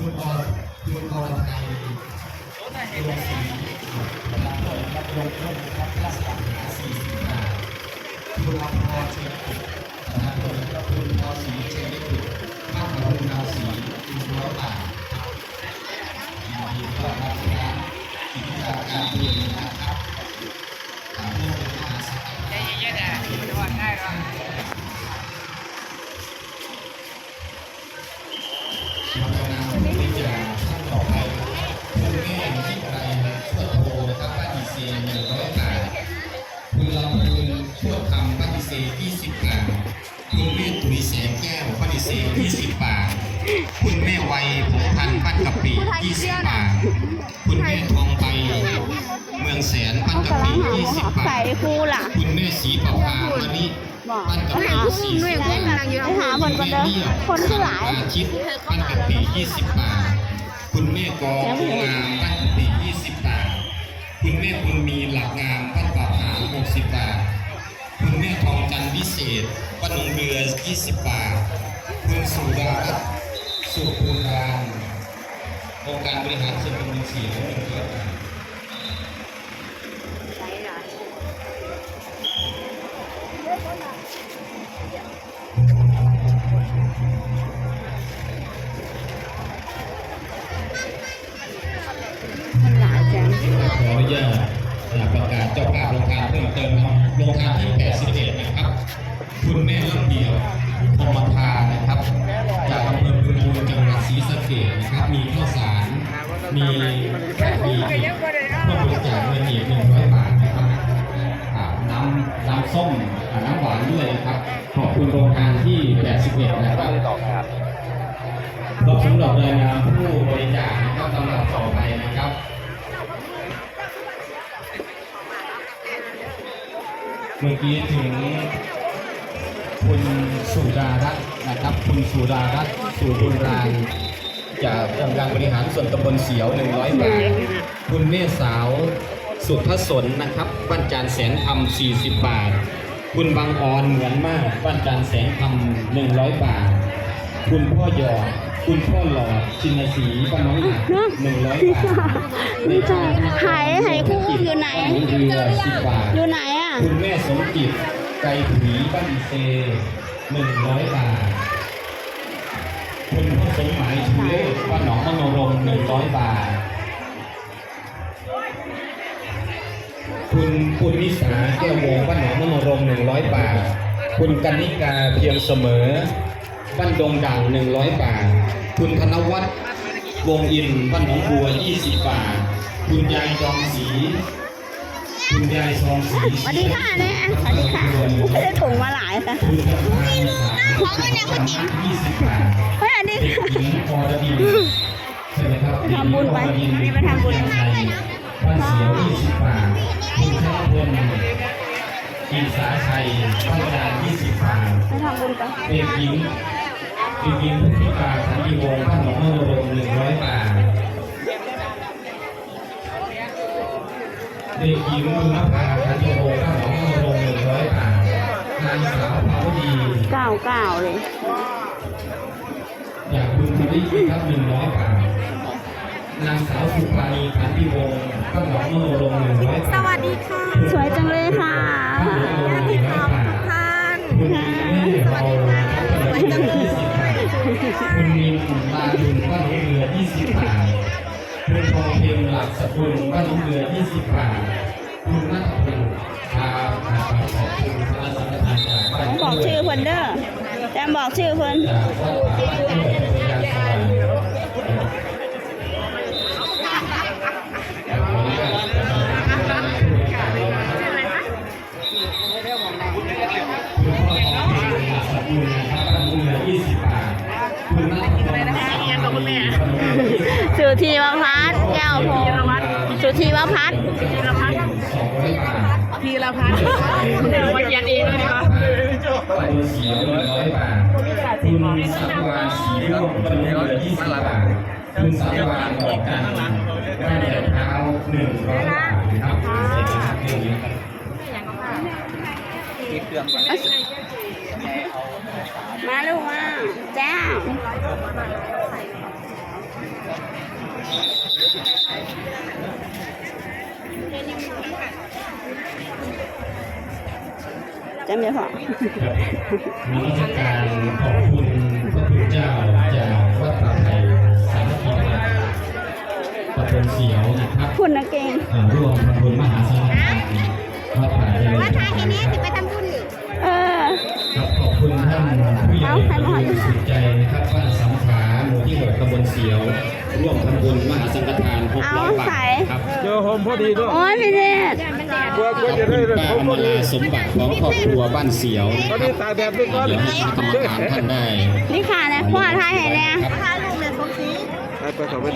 ตัวสีรับลงรับลงลงรับราชการสี่สิบห้าคุณรับพอเชียงกุฎนะครับผมรับคุณพอสีเชียงกุฎมากกว่าคุณดาวสีคุณร้อยบาทยินดีต้อนรับนะครับกิจการการเรียนนะครับถามเรื่องเป็นมาสารใจเย็นๆนะจะว่าง่ายหรอเ20 บาท คุณแม่ไวผมพันปั้นกะปิ20 บาท คุณแม่ทองไปเมืองแสนปั้นกะปิ20 บาท ใส่คูล่ะ คุณแม่สีประภามณีบ้านกะปิ40บาทไปหาคนกันเด้อคนที่หลายคิดบ้นกะปิ20 บาท คุณแม่กองงามปั้นกะปิ20 บาท คุณแม่คุณมีหลักงามบ้านกะปิ60 บาท คุณแม่ทองจันวิเศษปั้านหนองเรือ 20 บาท คุณสุดารัตน์สุภูรานองค์การบริหารส่วนตำบลเสียวหนึ่งร้อยบทมันหลายจังขออนุญาตประกาศเจ้าภาพโรงทานเพิ่มเติมครับโรงทานที่81นะครับ คุณแม่ลำเดียว เกษนะครับ มีข้าวสาร มีแค่มีเพื่อบริจาคเงินอีก100บาทนะครับน้ำน้ำส้มน้ำหวานด้วยนะครับ ขอบคุณโรงทานที่81นะครับขอบสำหรับรายนามผู้บริจาคนะครับสำหรับต่อไปนะครับเมื่อกี้ถึงคุณสุดารัตน์นะครับ คุณสุดารัตน์สุบุญราง จากองค์การบริหารส่วนตำบลเสียว 100 บาท คุณแม่สาว สุทศนนะครับบ้านจานแสนคำ40 บาท คุณบางออนเหมือนมากบ้านจานแสนคำ100 บาท คุณพ่อหยอดคุณพ่อหลอดชินสีบ้านน้องหนัก100บาทไม่ใช่หายหายครูอยู่ไหน เรือ10บาทอยู่ไหนอะ คุณแม่สมจิตไก่ผีบ้านอีเซหนึ่งร้อยบาท คุณพ่อสมหมายชูเล่บ้านหนองมโนรมหนึ่งร้อยบาท คุณปุณนิสาแก้ววงบ้านหนองมโนรมหนึ่งร้อยบาท คุณกันนิกาเพียงเสมอบ้านดงดังหนึ่งร้อยบาท คุณธนวัฒน์วงอินบ้านหนองบัวยี่สิบบาท คุณยายจอมศรีคุณยายซองสีสวัสดีค่ะแม่สวัสดีค่ะไม่ได้ถุงมาหลายค่ะ คุณกับทางของก็ยังไม่จริงยี่สิบบาทเฮ้ยอันนี้ไหมครับทำบุญไปเด็กหญิงอรดินไปทำบุญบ้านเสียวยี่สิบบาทคุณธนพลอินสาชัยบ้านจานยี่สิบบาทไปทำบุญกันเด็กหญิงเด็กหญิงพุทธิกาสันติวงศ์บ้านหนองมโนรมหนึ่งร้อยบาทเด็กหญิงบุญนภาคันโยโรบ้านหนองมโนรมหนึ่งร้อยบาทางสาวภาวดีเก้าเก้าเลยอยากคุณภูริครับหนึ่งร้อยบาทนางสาวสุภานีพันธิวงศ์บ้านหนองมโนรมหนึ่งร้อยบาทสวัสดีค่ะสวยจังเลยค่ะ ญาติธรรมทุกท่าน คุณแม่เราสวัสดีค่ะคุณมีนอุ่นลาดุนบ้านหนองเรือยี่สิบบาทคุณทองเพียงหลักสกุลบ้านหนองเรือยี่สิบบาท คุณนัทพ พิ่นเด้อแจมบอกชื่อเพิ่นจากวัดป่าบ้านเดพญาสวรรค์คุณพ่อทองเพียงหลักสกุลนะครับบ้านหนองเรือยี่สิบบาทคุณนัทพงศ์สามีบ้านหนองเรือยี่สิบบาทสุธีวพัฒน์แก้วพงศ์สุธีวพัฒน์สองร้อยบาททีละพันเดี๋ยวมาเขียนเองเลยดีกว่า ไปเสียหนึ่งร้อยบาทคุณสังวานสีร่วงจำนวนยี่สิบบาทคุณสังวานออกกันบ้านแต่เท้าหนึ่งร้อยบาทนะครับเสร็จแล้วครับเรื่องนี้มาลูกมาเจ้า จำได้พอครับนมัสการขอบคุณพระคุณเจ้าจากวัดป่าไทยสามัคคีธรรมตำบลเสียวนะครับคุณนะเก่งอ่าร่วมทำบุญมหาสังฆทานวัดป่าเจริญว่าทางนี้สิไปทำบุญอยู่เออครับขอบคุณท่านผู้ใหญ่เอาให้หมดสุดใจนะครับบ้านสัมขาหมู่ที่หกตำบลเสียว ร่วมทำบุญมหาสังฆทาน600เอาบาใส่ทครับเจอโฮมพอดีด้วยโอ้ยพี่เดช กลัวกลัวขอบจะคุได้ณเลยป้าเขาอพมอดีราสมบัติของครอบครัวบ้านเสียวตอนนะคนี้รับตากแดดไปก่อนเดี๋ยวให้คณะกรรมการท่านได้นี่ค่ะนะพ่อทายให้แล้วพาลูกเนี่ยสมศรีไปไปเขาไป